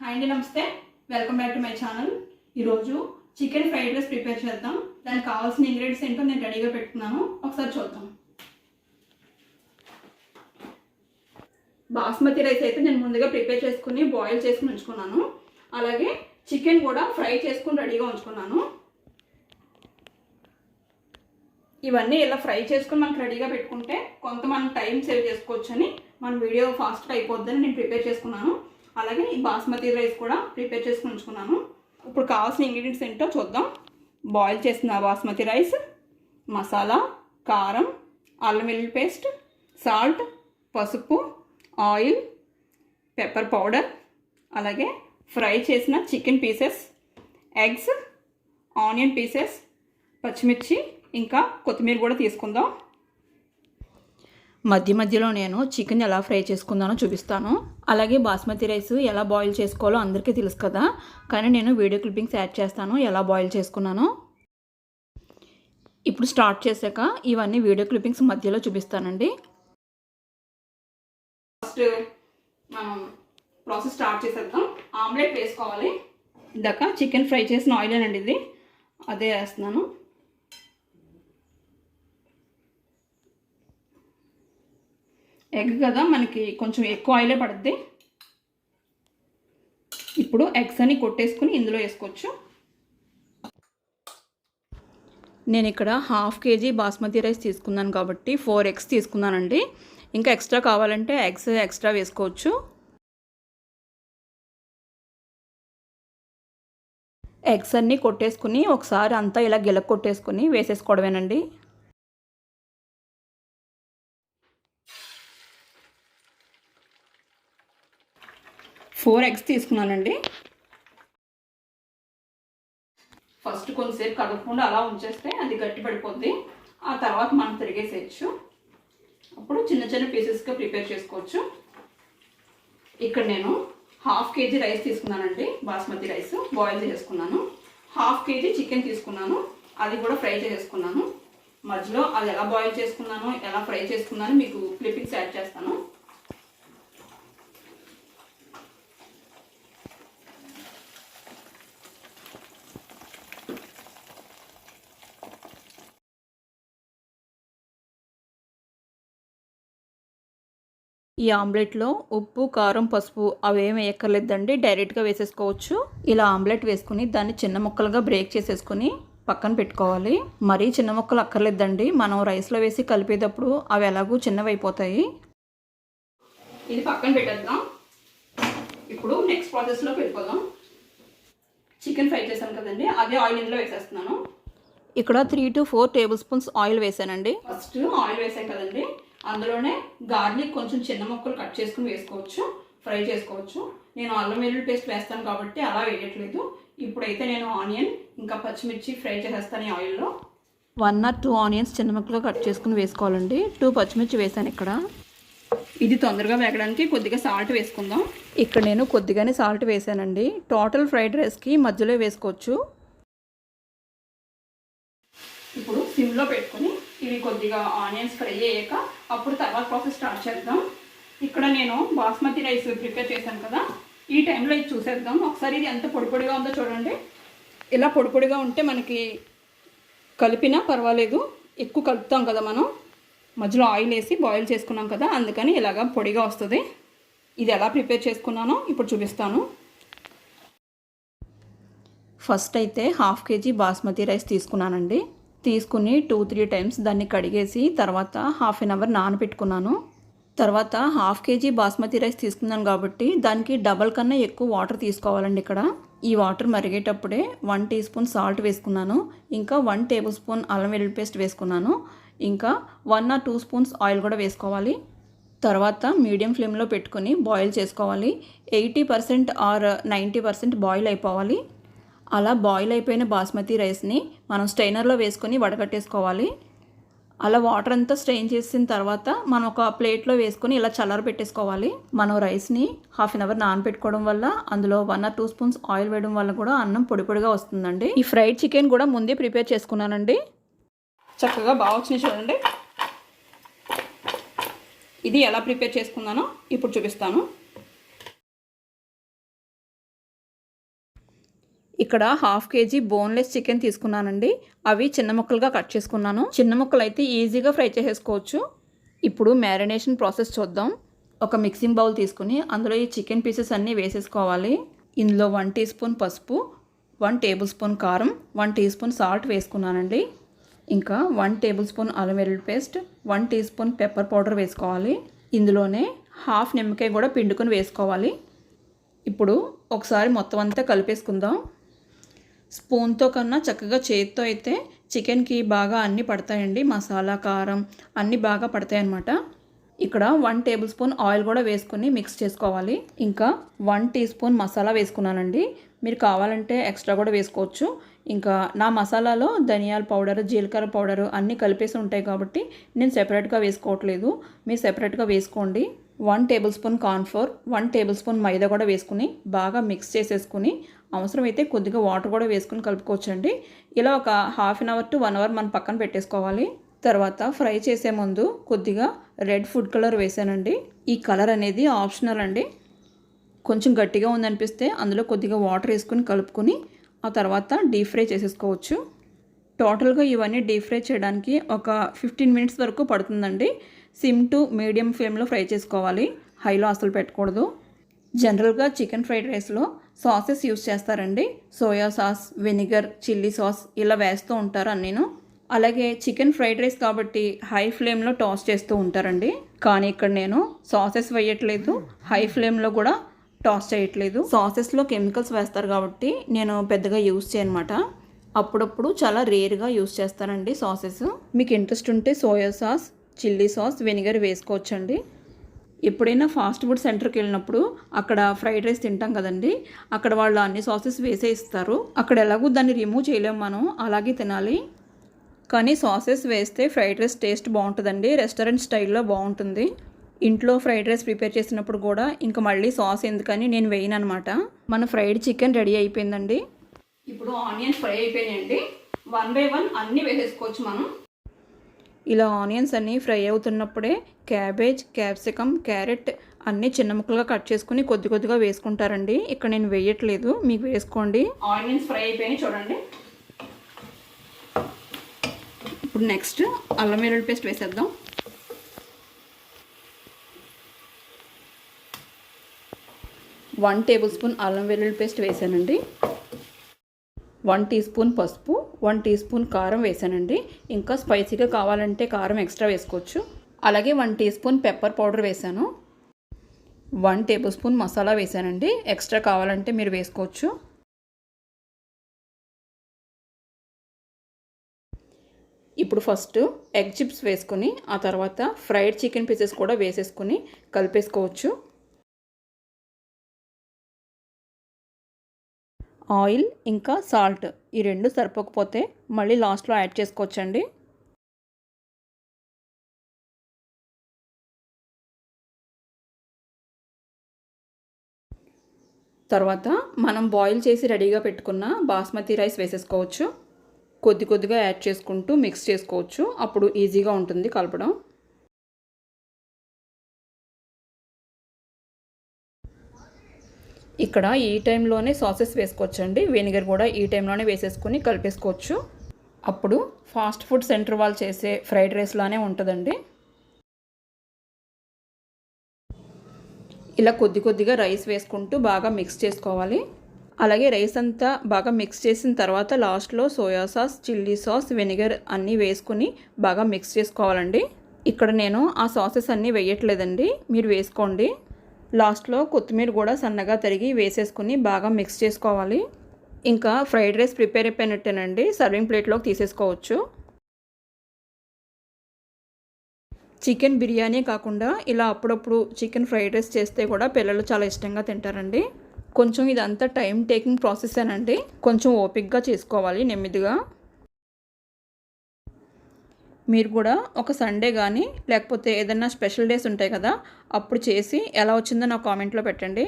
Hi అండి నమస్తే. Welcome back to my channel ఈరోజు చికెన్ ఫ్రైడ్ రైస్ ప్రిపేర్ చేద్దాం. దానికి కావాల్సిన ఇంగ్రీడియంట్స్ ఏంటో నేను రెడీగా పెట్టుకున్నాను. ఒకసారి చూద్దాం. బాస్మతి రైస్ అయితే నేను ముందుగా ప్రిపేర్ చేసుకుని బాయిల్ చేసుకుని ఉంచుకున్నాను. అలాగే చికెన్ కూడా ఫ్రై చేసుకుని రెడీగా ఉంచుకున్నాను. ఇవన్నీ ఇలా ఫ్రై చేసుకుని మనకు రెడీగా పెట్టుకుంటే కొంత మనం టైం సేవ్ చేసుకోవచ్చు అని మన వీడియో ఫాస్ట్గా అయిపోద్దని నేను ప్రిపేర్ చేసుకున్నాను. అలాగే ఈ బాస్మతి రైస్ కూడా ప్రిపేర్ చేసుకుని ఉంచుకున్నాను. ఇప్పుడు కావాల్సిన ఇంగ్రీడియంట్స్ ఏంటో చూద్దాం. బాయిల్ చేసిన బాస్మతి రైస్ మసాలా కారం అల్లం వెల్లుల్లి పేస్ట్ సాల్ట్ పసుపు ఆయిల్ పెప్పర్ పౌడర్ అలాగే ఫ్రై చేసిన chicken pieces eggs onion pieces పచ్చిమిర్చి ఇంకా కొత్తిమీర కూడా తీసుకుందాం. మధ్య మధ్యలో నేను చికెన్ ఎలా ఫ్రై చేసుకుందానో చూపిస్తాను. అలాగే బాస్మతి రైస్ ఎలా బాయిల్ చేసుకోవాలో అందరికీ తెలుసు కదా. కానీ నేను వీడియో క్లిప్పింగ్స్ యాడ్ చేస్తాను ఎలా బాయిల్ చేసుకున్నానో. ఇప్పుడు స్టార్ట్ చేశాక ఇవన్నీ వీడియో క్లిప్పింగ్స్ మధ్యలో చూపిస్తానండి. ఫస్ట్ మనం ప్రాసెస్ స్టార్ట్ చేసేద్దాం. ఆమ్లెట్ వేసుకోవాలి. ఇందాక చికెన్ ఫ్రై చేసిన ఆయిల్ అండి ఇది. అదే వేస్తున్నాను. ఎగ్ కదా మనకి కొంచెం ఎక్కువ ఆయిలే పడుద్ది. ఇప్పుడు ఎగ్స్ అని కొట్టేసుకుని ఇందులో వేసుకోవచ్చు. నేను ఇక్కడ హాఫ్ కేజీ బాస్మతి రైస్ తీసుకున్నాను కాబట్టి ఫోర్ ఎగ్స్ తీసుకున్నానండి. ఇంకా ఎక్స్ట్రా కావాలంటే ఎగ్స్ ఎక్స్ట్రా వేసుకోవచ్చు. ఎగ్స్ అన్నీ కొట్టేసుకుని ఒకసారి అంతా ఇలా గిలక్ కొట్టేసుకుని వేసేసుకోవడమేనండి. ఫోర్ ఎగ్స్ తీసుకున్నానండి. ఫస్ట్ కొంతసేపు కదపకుండా అలా ఉంచేస్తే అది గట్టి పడిపోద్ది. ఆ తర్వాత మనం తిరిగేసేయచ్చు. అప్పుడు చిన్న చిన్న పీసెస్గా ప్రిపేర్ చేసుకోవచ్చు. ఇక్కడ నేను హాఫ్ కేజీ రైస్ తీసుకున్నానండి. బాస్మతి రైస్ బాయిల్ చేసుకున్నాను. హాఫ్ కేజీ చికెన్ తీసుకున్నాను. అది కూడా ఫ్రై చేసుకున్నాను. మధ్యలో అది ఎలా బాయిల్ చేసుకున్నాను ఎలా ఫ్రై చేసుకున్నాను మీకు క్లిప్పింగ్స్ యాడ్ చేస్తాను. ఈ ఆమ్లెట్లో ఉప్పు కారం పసుపు అవేం వేయక్కర్లేదండి. డైరెక్ట్గా వేసేసుకోవచ్చు. ఇలా ఆమ్లెట్ వేసుకుని దాన్ని చిన్న ముక్కలుగా బ్రేక్ చేసేసుకుని పక్కన పెట్టుకోవాలి. మరీ చిన్న ముక్కలు అక్కర్లేదండి. మనం రైస్లో వేసి కలిపేటప్పుడు అవి ఎలాగూ చిన్నవి అయిపోతాయి ఇది పక్కన పెట్టేద్దాం. ఇప్పుడు నెక్స్ట్ ప్రాసెస్లో పెట్టుకోదాం. చికెన్ ఫ్రై చేశాను కదండి. అదే ఆయిల్ ఇందులో వేసేస్తున్నాను. ఇక్కడ three to four tablespoons oil వేసానండి ఫస్ట్ ఆయిల్ వేసాం కదండి. అందులోనే గార్లిక్ కొంచెం చిన్న ముక్కలు కట్ చేసుకుని వేసుకోవచ్చు ఫ్రై చేసుకోవచ్చు. నేను అల్లం వెల్లుల్లి పేస్ట్ వేస్తాను కాబట్టి అలా వేయట్లేదు. ఇప్పుడైతే నేను ఆనియన్ ఇంకా పచ్చిమిర్చి ఫ్రై చేసేస్తాను ఈ ఆయిల్లో. వన్ ఆర్ టూ ఆనియన్స్ చిన్న ముక్కలు కట్ చేసుకుని వేసుకోవాలండి. టూ పచ్చిమిర్చి వేసాను ఇక్కడ. ఇది తొందరగా వేగడానికి కొద్దిగా సాల్ట్ వేసుకుందాం. ఇక్కడ నేను కొద్దిగానే సాల్ట్ వేసానండి. టోటల్ ఫ్రైడ్ రైస్కి మధ్యలో వేసుకోవచ్చు. ఇప్పుడు సిమ్లో పెట్టుకొని ఇవి కొద్దిగా ఆనియన్స్ ఫ్రై అయ్యాక అప్పుడు తర్వాత ప్రాసెస్ స్టార్ట్ చేద్దాం. ఇక్కడ నేను బాస్మతి రైస్ ప్రిపేర్ చేశాను కదా. ఈ టైంలో ఇది చూసేద్దాం. ఒకసారి ఇది ఎంత పొడి పొడిగా ఉందో చూడండి. ఇలా పొడి పొడిగా ఉంటే మనకి కలిపినా పర్వాలేదు. ఎక్కువ కలుపుతాం కదా మనం. మధ్యలో ఆయిల్ వేసి బాయిల్ చేసుకున్నాం కదా. అందుకని ఇలాగా పొడిగా వస్తుంది. ఇది ఎలా ప్రిపేర్ చేసుకున్నానో ఇప్పుడు చూపిస్తాను. ఫస్ట్ అయితే హాఫ్ కేజీ బాస్మతి రైస్ తీసుకున్నానండి. తీసుకుని టూ త్రీ టైమ్స్ దాన్ని కడిగేసి తర్వాత హాఫ్ అన్ అవర్ నానబెట్టుకున్నాను. తర్వాత హాఫ్ కేజీ బాస్మతి రైస్ తీసుకున్నాను కాబట్టి దానికి డబల్ కన్నా ఎక్కువ వాటర్ తీసుకోవాలండి ఇక్కడ. ఈ వాటర్ మరిగేటప్పుడే వన్ టీ స్పూన్ సాల్ట్ వేసుకున్నాను. ఇంకా వన్ టేబుల్ స్పూన్ అల్లం వెల్లుల్లి పేస్ట్ వేసుకున్నాను. ఇంకా one or two spoons oil కూడా వేసుకోవాలి. తర్వాత మీడియం ఫ్లేమ్లో పెట్టుకొని బాయిల్ చేసుకోవాలి. Eighty percent or ninety percent boil అయిపోవాలి. అలా బాయిల్ అయిపోయిన బాస్మతి రైస్ని మనం స్ట్రైనర్లో వేసుకొని వడగట్టేసుకోవాలి అలా వాటర్ అంతా స్ట్రెయిన్ చేసిన తర్వాత మనం ఒక ప్లేట్లో వేసుకొని ఇలా చల్లార పెట్టేసుకోవాలి. మనం రైస్ని హాఫ్ అన్ అవర్ నానబెట్టుకోవడం వల్ల అందులో one or two spoons oil వేయడం వల్ల కూడా అన్నం పొడి పొడిగా వస్తుందండి. ఈ ఫ్రైడ్ చికెన్ కూడా ముందే ప్రిపేర్ చేసుకున్నానండి. చక్కగా బాగా వచ్చినాయి చూడండి. ఇది ఎలా ప్రిపేర్ చేసుకున్నానో ఇప్పుడు చూపిస్తాను. ఇక్కడ హాఫ్ కేజీ బోన్లెస్ చికెన్ తీసుకున్నానండి. అవి చిన్న ముక్కలుగా కట్ చేసుకున్నాను. చిన్న ముక్కలు అయితే ఈజీగా ఫ్రై చేసేసుకోవచ్చు. ఇప్పుడు మ్యారినేషన్ ప్రాసెస్ చూద్దాం. ఒక మిక్సింగ్ బౌల్ తీసుకుని అందులో ఈ చికెన్ పీసెస్ అన్నీ వేసేసుకోవాలి. ఇందులో వన్ టీ స్పూన్ పసుపు వన్ టేబుల్ స్పూన్ కారం వన్ టీ స్పూన్ సాల్ట్ వేసుకున్నానండి. ఇంకా వన్ టేబుల్ స్పూన్ అల్లం వెల్లుల్లి paste one teaspoon pepper powder వేసుకోవాలి. ఇందులోనే హాఫ్ నిమ్మకాయ కూడా పిండుకొని వేసుకోవాలి. ఇప్పుడు ఒకసారి మొత్తం అంతా కలిపేసుకుందాం. స్పూన్తో కన్నా చక్కగా చేతితో అయితే చికెన్కి బాగా అన్నీ పడతాయండి. మసాలా కారం అన్నీ బాగా పడతాయి అన్నమాట. ఇక్కడ వన్ టేబుల్ స్పూన్ ఆయిల్ కూడా వేసుకుని మిక్స్ చేసుకోవాలి. ఇంకా వన్ టీ స్పూన్ మసాలా వేసుకున్నానండి. మీరు కావాలంటే ఎక్స్ట్రా కూడా వేసుకోవచ్చు. ఇంకా నా మసాలాలో ధనియాల పౌడర్ జీలకర్ర పౌడర్ అన్నీ కలిపేసి ఉంటాయి కాబట్టి నేను సెపరేట్గా వేసుకోవట్లేదు. మీరు సెపరేట్గా వేసుకోండి. One tablespoon cornflour one tablespoon మైదా కూడా వేసుకుని బాగా మిక్స్ చేసేసుకుని అవసరమైతే కొద్దిగా వాటర్ కూడా వేసుకుని కలుపుకోవచ్చండి. ఇలా ఒక half an hour to one hour మనం పక్కన పెట్టేసుకోవాలి. తర్వాత ఫ్రై చేసే ముందు కొద్దిగా రెడ్ ఫుడ్ కలర్ వేసానండి. ఈ కలర్ అనేది ఆప్షనల్ అండి. కొంచెం గట్టిగా ఉందనిపిస్తే అందులో కొద్దిగా వాటర్ వేసుకుని కలుపుకొని ఆ తర్వాత డీప్ ఫ్రై చేసేసుకోవచ్చు. టోటల్గా ఇవన్నీ డీప్ ఫ్రై చేయడానికి ఒక ఫిఫ్టీన్ మినిట్స్ వరకు పడుతుందండి. సిమ్ టు మీడియం ఫ్లేమ్లో ఫ్రై చేసుకోవాలి. హైలో అసలు పెట్టకూడదు. జనరల్గా చికెన్ ఫ్రైడ్ రైస్లో సాసెస్ యూస్ చేస్తారండి. Soya sauce vinegar chilli sauce ఇలా వేస్తూ ఉంటారు నేను అలాగే చికెన్ ఫ్రైడ్ రైస్ కాబట్టి హై ఫ్లేమ్లో టాస్ చేస్తూ ఉంటారండి. కానీ ఇక్కడ నేను సాసెస్ వేయట్లేదు. హై ఫ్లేమ్లో కూడా టాస్ చేయట్లేదు. సాసెస్లో కెమికల్స్ వేస్తారు కాబట్టి నేను పెద్దగా యూస్ చేయనమాట. అప్పుడప్పుడు చాలా రేర్గా యూస్ చేస్తానండి సాసెస్. మీకు ఇంట్రెస్ట్ ఉంటే soya sauce chilli sauce vinegar వేసుకోవచ్చండి. ఎప్పుడైనా ఫాస్ట్ ఫుడ్ సెంటర్కి వెళ్ళినప్పుడు అక్కడ ఫ్రైడ్ రైస్ తింటాం కదండి అక్కడ వాళ్ళు అన్ని సాసెస్ వేసే ఇస్తారు. అక్కడ ఎలాగో దాన్ని రిమూవ్ చేయలేము మనం అలాగే తినాలి. కానీ సాసెస్ వేస్తే ఫ్రైడ్ రైస్ టేస్ట్ బాగుంటుందండి రెస్టారెంట్ స్టైల్లో బాగుంటుంది. ఇంట్లో ఫ్రైడ్ రైస్ ప్రిపేర్ చేసినప్పుడు కూడా ఇంకా మళ్ళీ సాస్ ఎందుకని నేను వేయను అనమాట మన ఫ్రైడ్ చికెన్ రెడీ అయిపోయిందండి. ఇప్పుడు ఆనియన్స్ ఫ్రై అయిపోయినాయండి. వన్ బై వన్ అన్నీ వేసేసుకోవచ్చు మనం. ఇలా ఆనియన్స్ అన్నీ ఫ్రై అవుతున్నప్పుడే క్యాబేజ్ క్యాప్సికమ్ క్యారెట్ అన్నీ చిన్న ముక్కలుగా కట్ చేసుకుని కొద్ది కొద్దిగా వేసుకుంటారండి. ఇక్కడ నేను వేయట్లేదు. మీకు వేసుకోండి. ఆనియన్స్ ఫ్రై అయిపోయినాయి చూడండి. ఇప్పుడు నెక్స్ట్ అల్లం వెల్లుల్లి పేస్ట్ వేసేద్దాం. వన్ టేబుల్ స్పూన్ అల్లం వెల్లుల్లి పేస్ట్ వేసానండి. వన్ టీ స్పూన్ పసుపు వన్ టీ స్పూన్ కారం వేసానండి. ఇంకా స్పైసీగా కావాలంటే కారం ఎక్స్ట్రా వేసుకోవచ్చు. అలాగే one teaspoon pepper powder వేసాను. వన్ టేబుల్ స్పూన్ మసాలా వేసానండి. ఎక్స్ట్రా కావాలంటే మీరు వేసుకోవచ్చు. ఇప్పుడు ఫస్ట్ ఎగ్ చిప్స్ వేసుకొని ఆ తర్వాత ఫ్రైడ్ చికెన్ పీసెస్ కూడా వేసేసుకొని కలిపేసుకోవచ్చు. ఆయిల్ ఇంకా సాల్ట్ ఈ రెండు సరిపోకపోతే మళ్ళీ లాస్ట్లో యాడ్ చేసుకోవచ్చండి. తర్వాత మనం బాయిల్ చేసి రెడీగా పెట్టుకున్న బాస్మతి రైస్ వేసేసుకోవచ్చు. కొద్ది కొద్దిగా యాడ్ చేసుకుంటూ మిక్స్ చేసుకోవచ్చు. అప్పుడు ఈజీగా ఉంటుంది కలపడం. ఇక్కడ ఈ టైంలోనే సాసెస్ వేసుకోవచ్చండి. వెనిగర్ కూడా ఈ టైంలోనే వేసేసుకొని కలిపేసుకోవచ్చు. అప్పుడు ఫాస్ట్ ఫుడ్ సెంటర్ వాళ్ళు చేసే ఫ్రైడ్ రైస్ లానే ఉంటుందండి. ఇలా కొద్ది కొద్దిగా రైస్ వేసుకుంటూ బాగా మిక్స్ చేసుకోవాలి. అలాగే రైస్ అంతా బాగా మిక్స్ చేసిన తర్వాత లాస్ట్లో soya sauce chilli sauce vinegar అన్నీ వేసుకుని బాగా మిక్స్ చేసుకోవాలండి. ఇక్కడ నేను ఆ సాసెస్ అన్నీ వేయట్లేదండి. మీరు వేసుకోండి. లాస్ట్లో కొత్తిమీర కూడా సన్నగా తరిగి వేసేసుకుని బాగా మిక్స్ చేసుకోవాలి. ఇంకా ఫ్రైడ్ రైస్ ప్రిపేర్ అయిపోయినట్టేనండి. సర్వింగ్ ప్లేట్లోకి తీసేసుకోవచ్చు. చికెన్ బిర్యానీ కాకుండా ఇలా అప్పుడప్పుడు చికెన్ ఫ్రైడ్ రైస్ చేస్తే కూడా పిల్లలు చాలా ఇష్టంగా తింటారండి. కొంచెం ఇదంతా టైం టేకింగ్ ప్రాసెస్ అండి కొంచెం ఓపిక్గా చేసుకోవాలి నెమ్మదిగా. మీరు కూడా ఒక సండే కానీ లేకపోతే ఏదైనా స్పెషల్ డేస్ ఉంటాయి కదా అప్పుడు చేసి ఎలా వచ్చిందో నా కామెంట్లో పెట్టండి.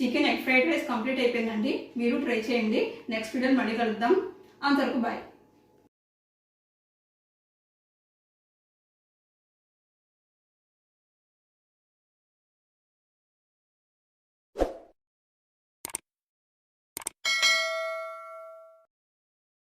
Chicken egg fried rice complete అయిపోయిందండి. మీరు ట్రై చేయండి. నెక్స్ట్ వీడియో మళ్ళీ కలుద్దాం. అంతవరకు బాయ్